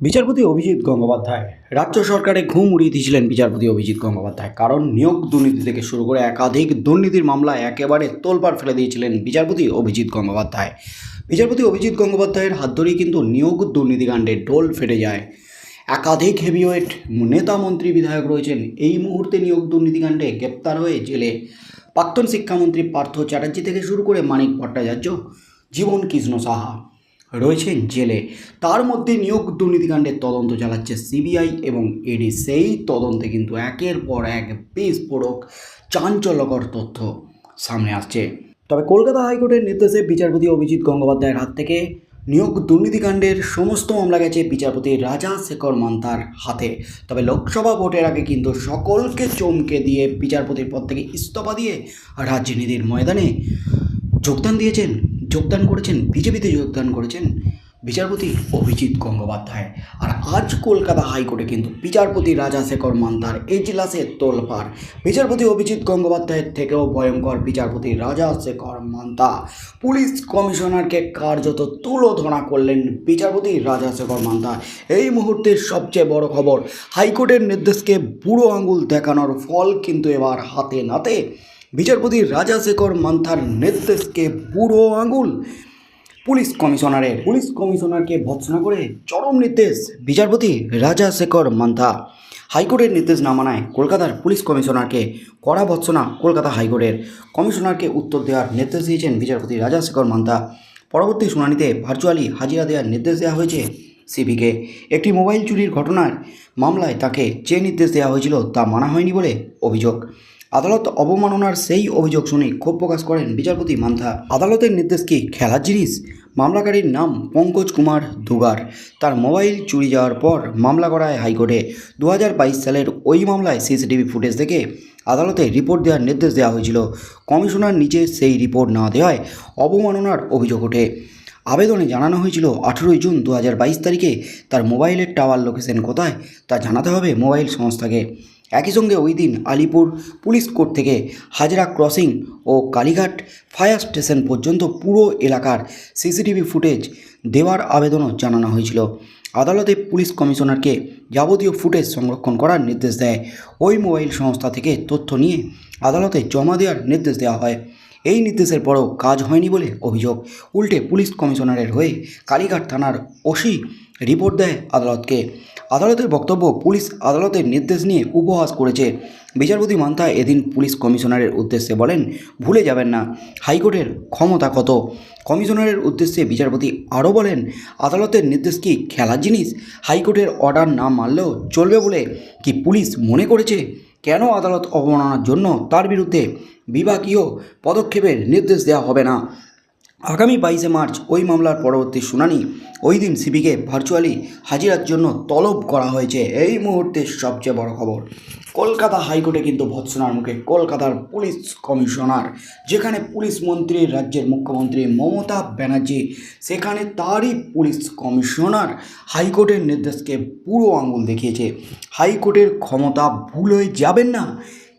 বিচারপতি অভিজিৎ গঙ্গোপাধ্যায়। রাজ্য সরকারে ঘুম উড়িয়ে দিয়েছিলেন বিচারপতি অভিজিৎ গঙ্গোপাধ্যায়। কারণ নিয়োগ দুর্নীতি থেকে শুরু করে একাধিক দুর্নীতির মামলায় একেবারে তোলপাড় ফেলে দিয়েছিলেন বিচারপতি অভিজিৎ গঙ্গোপাধ্যায়। বিচারপতি অভিজিৎ গঙ্গোপাধ্যায়ের হাত ধরেই কিন্তু নিয়োগ দুর্নীতিকাণ্ডে ঢোল ফেটে যায়। একাধিক হেভিওয়েট নেতা মন্ত্রী বিধায়ক রয়েছেন। এই মুহূর্তে নিয়োগ দুর্নীতিকাণ্ডে গ্রেপ্তার হয়ে জেলে প্রাক্তন শিক্ষামন্ত্রী পার্থ চ্যাটার্জি থেকে শুরু করে মানিক ভট্টাচার্য, জীবন কৃষ্ণ সাহা। রয়েছেন জেলে। তার মধ্যে নিয়োগ দুর্নীতিকাণ্ডের তদন্ত চালাচ্ছে সিবিআই এবং এডি। সেই তদন্তে কিন্তু একের পর এক বিস্ফোরক, চাঞ্চল্যকর তথ্য সামনে আসছে। তবে কলকাতা হাইকোর্টের নির্দেশে বিচারপতি অভিজিৎ গঙ্গোপাধ্যায়ের হাত থেকে নিয়োগ দুর্নীতিকাণ্ডের সমস্ত মামলা গেছে বিচারপতি রাজা শেখর মান্তার হাতে। তবে লোকসভা ভোটের আগে কিন্তু সকলকে চমকে দিয়ে বিচারপতির পদ থেকে ইস্তফা দিয়ে রাজনীতির ময়দানে যোগদান দিয়েছেন যোগদান করেছেন, বিজেপিতে যোগদান করেছেন বিচারপতি অভিজিৎ গঙ্গোপাধ্যায়। আর আজ কলকাতা হাইকোর্টে কিন্তু বিচারপতি রাজাশেখর মান্তার এজলাসে তোলপাড়। বিচারপতি অভিজিৎ গঙ্গোপাধ্যায়ের থেকেও ভয়ঙ্কর বিচারপতি রাজাশেখর মান্তা পুলিশ কমিশনারকে কার্যত তুলোধনা করলেন বিচারপতি রাজাশেখর মান্তা এই মুহূর্তের সবচেয়ে বড় খবর, হাইকোর্টের নির্দেশকে বুড়ো আঙুল দেখানোর ফল কিন্তু এবার হাতে নাতে বিচারপতি রাজাশেখর মান্থার নির্দেশকে বুড়ো আঙুল। পুলিশ কমিশনারের পুলিশ কমিশনারকে ভৎসনা করে চরম নির্দেশ বিচারপতি রাজাশেখর মান্থা। হাইকোর্টের নির্দেশ না মানায় কলকাতার পুলিশ কমিশনারকে কড়া ভৎসনা কলকাতা হাইকোর্টের। কমিশনারকে উত্তর দেওয়ার নির্দেশ দিয়েছেন বিচারপতি রাজাশেখর মান্থা। পরবর্তী শুনানিতে ভার্চুয়ালি হাজিরা দেওয়ার নির্দেশ দেওয়া হয়েছে সিবিকে। একটি মোবাইল চুরির ঘটনার মামলায় তাকে যে নির্দেশ দেওয়া হয়েছিল তা মানা হয়নি বলে অভিযোগ। আদালত অবমাননার সেই অভিযোগ শুনে ক্ষোভ প্রকাশ করেন বিচারপতি মান্থা। আদালতের নির্দেশ কি খেলার জিনিস? মামলাকারীর নাম পঙ্কজ কুমার দুগার। তার মোবাইল চুরি যাওয়ার পর মামলা করায় হাইকোর্টে। দু হাজার বাইশ সালের ওই মামলায় সিসিটিভি ফুটেজ দেখে আদালতে রিপোর্ট দেওয়ার নির্দেশ দেওয়া হয়েছিল। কমিশনার নিজে সেই রিপোর্ট না দেওয়ায় অবমাননার অভিযোগ ওঠে। আবেদনে জানানো হয়েছিল আঠেরোই জুন দু হাজার বাইশ তারিখে তার মোবাইলের টাওয়ার লোকেশন কোথায় তা জানাতে হবে মোবাইল সংস্থাকে। একই সঙ্গে ওই দিন আলিপুর পুলিশ কোর্ট থেকে হাজরা ক্রসিং ও কালীঘাট ফায়ার স্টেশন পর্যন্ত পুরো এলাকার সিসিটিভি ফুটেজ দেওয়ার আবেদনও জানানো হয়েছিল। আদালতে পুলিশ কমিশনারকে যাবতীয় ফুটেজ সংরক্ষণ করার নির্দেশ দেয়। ওই মোবাইল সংস্থা থেকে তথ্য নিয়ে আদালতে জমা দেওয়ার নির্দেশ দেওয়া হয়। এই নির্দেশের পরও কাজ হয়নি বলে অভিযোগ। উল্টে পুলিশ কমিশনারের হয়ে কালীঘাট থানার ওসি রিপোর্ট দেয় আদালতকে। আদালতের বক্তব্য পুলিশ আদালতের নির্দেশ নিয়ে উপহাস করেছে। বিচারপতি মান্থা এদিন পুলিশ কমিশনারের উদ্দেশ্যে বলেন, ভুলে যাবেন না, হাইকোর্টের ক্ষমতা কত? কমিশনারের উদ্দেশ্যে বিচারপতি আরও বলেন, আদালতের নির্দেশ কি খেলার জিনিস? হাইকোর্টের অর্ডার না মানলেও চলবে বলে কি পুলিশ মনে করেছে? কেন আদালত অবমাননার জন্য তার বিরুদ্ধে বিভাগীয় পদক্ষেপের নির্দেশ দেওয়া হবে না? আগামী বাইশে মার্চ ওই মামলার পরবর্তী শুনানি। ওই দিন সিবিকে ভার্চুয়ালি হাজিরার জন্য তলব করা হয়েছে। এই মুহূর্তে সবচেয়ে বড় খবর, কলকাতা হাইকোর্টে কিন্তু ভৎসনার মুখে কলকাতার পুলিশ কমিশনার, যেখানে পুলিশ মন্ত্রী, রাজ্যের মুখ্যমন্ত্রী মমতা ব্যানার্জি, সেখানে তারই পুলিশ কমিশনার হাইকোর্টের নির্দেশকে পুরো আঙুল দেখিয়েছে। হাইকোর্টের ক্ষমতা ভুল হয়ে যাবেন না।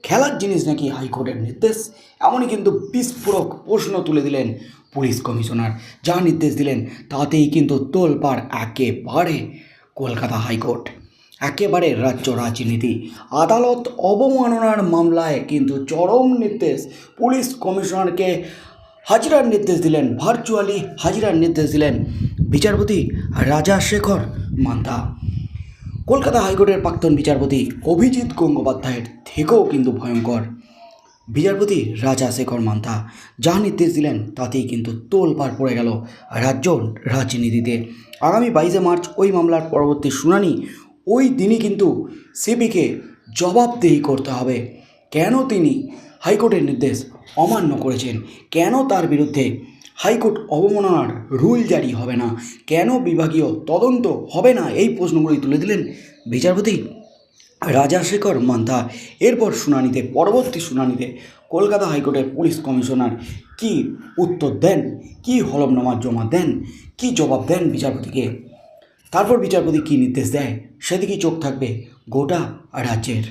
খেলার জিনিস নাকি হাইকোর্টের নির্দেশ? এমনই কিন্তু বিস্ফোরক প্রশ্ন তুলে দিলেন পুলিশ কমিশনার। যা নির্দেশ দিলেন, তাতেই কিন্তু তোলপাড় একেবারে কলকাতা হাইকোর্ট। একেবারে রাজ্য রাজনীতি। আদালত অবমাননার মামলায় কিন্তু চরম নির্দেশ পুলিশ কমিশনারকে হাজিরার নির্দেশ দিলেন ভার্চুয়ালি হাজিরার নির্দেশ দিলেন বিচারপতি রাজাশেখর মান্তা। কলকাতা হাইকোর্টের প্রাক্তন বিচারপতি অভিজিৎ গঙ্গোপাধ্যায়ের থেকেও কিন্তু ভয়ঙ্কর। বিচারপতি রাজা শেখর মান্থা যা নির্দেশ দিলেন তাতেই কিন্তু তোলপাড় পড়ে গেল রাজ্য রাজনীতিতে। আগামী বাইশে মার্চ ওই মামলার পরবর্তী শুনানি, ওই দিনই কিন্তু সিবিকে জবাবদেহি করতে হবে। কেন তিনি হাইকোর্টের নির্দেশ অমান্য করেছেন? কেন তার বিরুদ্ধে হাইকোর্ট অবমাননার রুল জারি হবে না। কেন বিভাগীয় তদন্ত হবে না? এই প্রশ্নগুলি তুলে দিলেন বিচারপতি রাজাশেখর মান্থা এরপর শুনানিতে, পরবর্তী শুনানিতে কলকাতা হাইকোর্টের পুলিশ কমিশনার কি উত্তর দেন? কি হলফনামা জমা দেন? কি জবাব দেন বিচারপতিকে? তারপর বিচারপতি কী নির্দেশ দেয়? সেদিকেই চোখ থাকবে গোটা রাজ্যের।